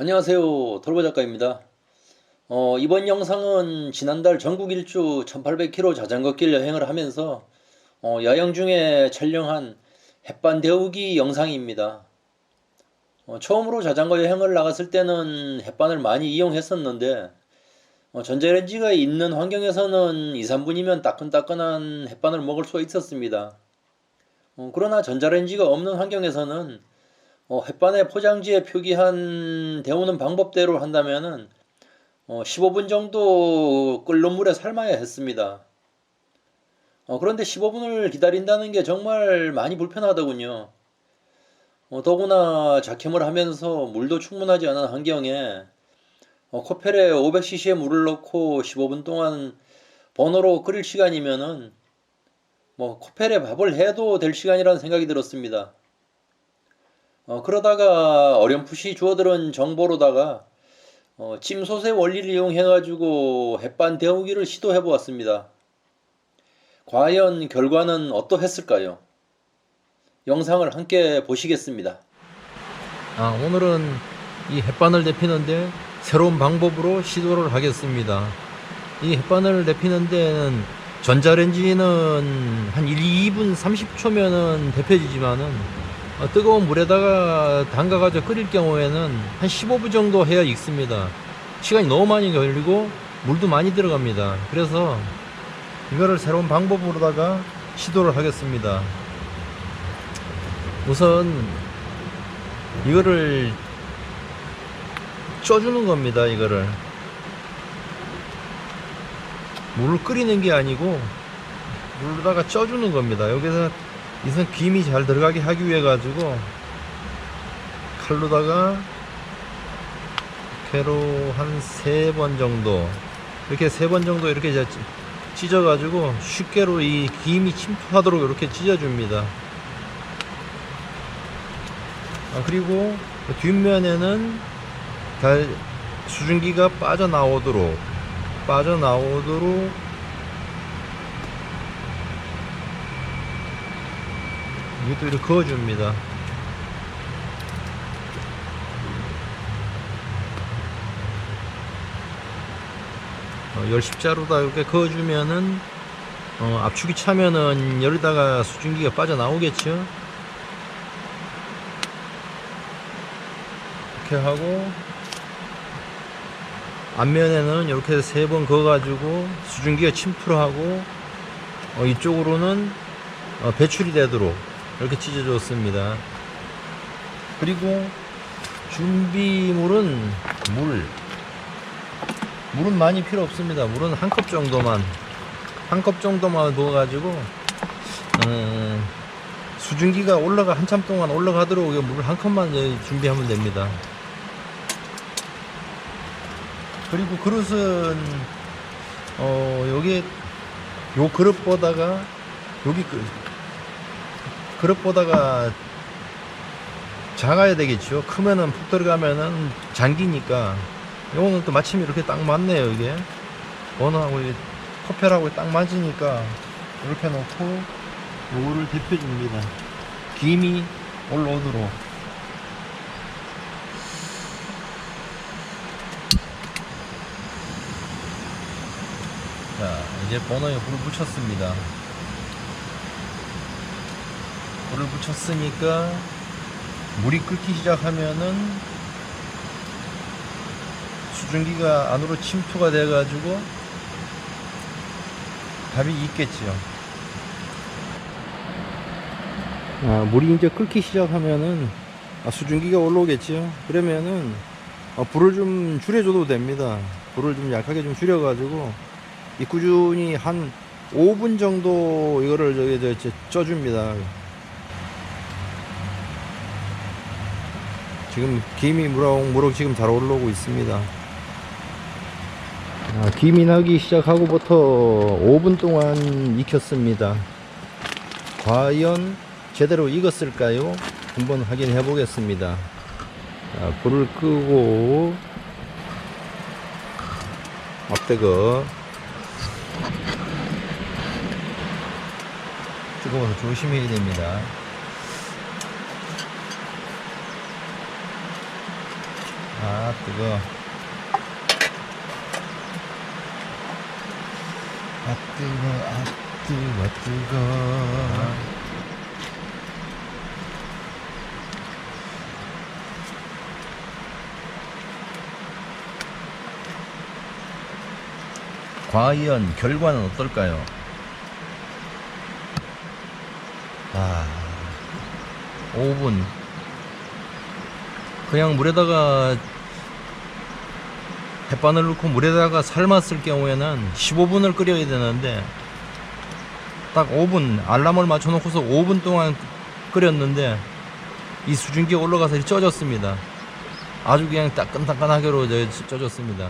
안녕하세요. 돌보 작가입니다. 어, 이번 영상은 지난달 전국 일주 1800km 자전거길 여행을 하면서 어, 여행 중에 촬영한 햇반 데우기 영상입니다. 어, 처음으로 자전거 여행을 나갔을 때는 햇반을 많이 이용했었는데 어, 전자레인지가 있는 환경에서는 2, 3분이면 따끈따끈한 햇반을 먹을 수가 있었습니다. 어, 그러나 전자레인지가 없는 환경에서는 어, 햇반의 포장지에 표기한 데우는 방법대로 한다면은 어, 15분 정도 끓는 물에 삶아야 했습니다. 어, 그런데 15분을 기다린다는 게 정말 많이 불편하더군요. 어, 더구나 자캠을 하면서 물도 충분하지 않은 환경에 어, 코펠에 500cc의 물을 넣고 15분 동안 번호로 끓일 시간이면은 뭐 코펠에 밥을 해도 될 시간이라는 생각이 들었습니다. 어, 그러다가 어렴풋이 주워들은 정보로다가 어, 찜솥의 원리를 이용해가지고 햇반 데우기를 시도해 보았습니다. 과연 결과는 어떠했을까요? 영상을 함께 보시겠습니다. 아, 오늘은 이 햇반을 데피는데 새로운 방법으로 시도를 하겠습니다. 이 햇반을 데피는 데는 전자레인지는 한 1, 2분 30초면은 데펴지지만은 어, 뜨거운 물에다가 담가가지고 끓일 경우에는 한 15분 정도 해야 익습니다. 시간이 너무 많이 걸리고 물도 많이 들어갑니다. 그래서 이거를 새로운 방법으로다가 시도를 하겠습니다. 우선 이거를 쪄주는 겁니다. 이거를 물을 끓이는 게 아니고 물로다가 쪄주는 겁니다. 여기서 이선 김이 잘 들어가게 하기 위해 가지고 칼로다가 이렇게로 한 세 번 정도 이렇게 세 번 정도 이렇게 찢어 가지고 쉽게로 이 김이 침투하도록 이렇게 찢어 줍니다. 아, 그리고 그 뒷면에는 달 수증기가 빠져나오도록 빠져나오도록 이것도 이렇게 그어줍니다. 어, 열 십자로다 이렇게 그어주면은 어, 압축이 차면은 열에다가 수증기가 빠져나오겠죠. 이렇게 하고 앞면에는 이렇게 세 번 그어가지고 수증기가 침투를 하고 어, 이쪽으로는 어, 배출이 되도록 이렇게 찢어줬습니다. 그리고 준비물은 물. 물은 많이 필요 없습니다. 물은 한 컵 정도만 한 컵 정도만 넣어가지고 음, 수증기가 올라가 한참 동안 올라가도록 이 물을 한 컵만 준비하면 됩니다. 그리고 그릇은 어 여기 요 그릇보다가 여기 그 그릇보다가 작아야 되겠죠. 크면은 푹 들어가면은 잠기니까 요거는 또 마침 이렇게 딱 맞네요 이게 원하고 이게 커펠하고 딱 맞으니까 이렇게 놓고 요거를 데펴줍니다. 김이 올라오도록 자 이제 버너에 불을 붙였습니다 불을 붙였으니까 물이 끓기 시작하면은 수증기가 안으로 침투가 돼 가지고 밥이 익겠지요. 아, 물이 이제 끓기 시작하면은 아, 수증기가 올라오겠지요? 그러면은 아, 불을 좀 줄여줘도 됩니다. 불을 좀 약하게 좀 줄여 가지고 이 꾸준히 한 5분 정도 이거를 저기 저, 저, 쪄줍니다. 지금 김이 무럭무럭 지금 잘 올라오고 있습니다. 아, 김이 나기 시작하고부터 5분 동안 익혔습니다. 과연 제대로 익었을까요? 한번 확인해 보겠습니다. 자, 불을 끄고 앞대거 뜨거워서 조심해야 됩니다. 아, 아 뜨거. 아 뜨거, 아 뜨거, 뜨거. 과연 결과는 어떨까요? 아, 5분. 그냥 물에다가 햇반을 넣고 물에다가 삶았을 경우에는 15분을 끓여야 되는데 딱 5분 알람을 맞춰 놓고서 5분 동안 끓였는데 이 수증기가 올라가서 쪄졌습니다. 아주 그냥 따끈따끈하게로 쪄졌습니다.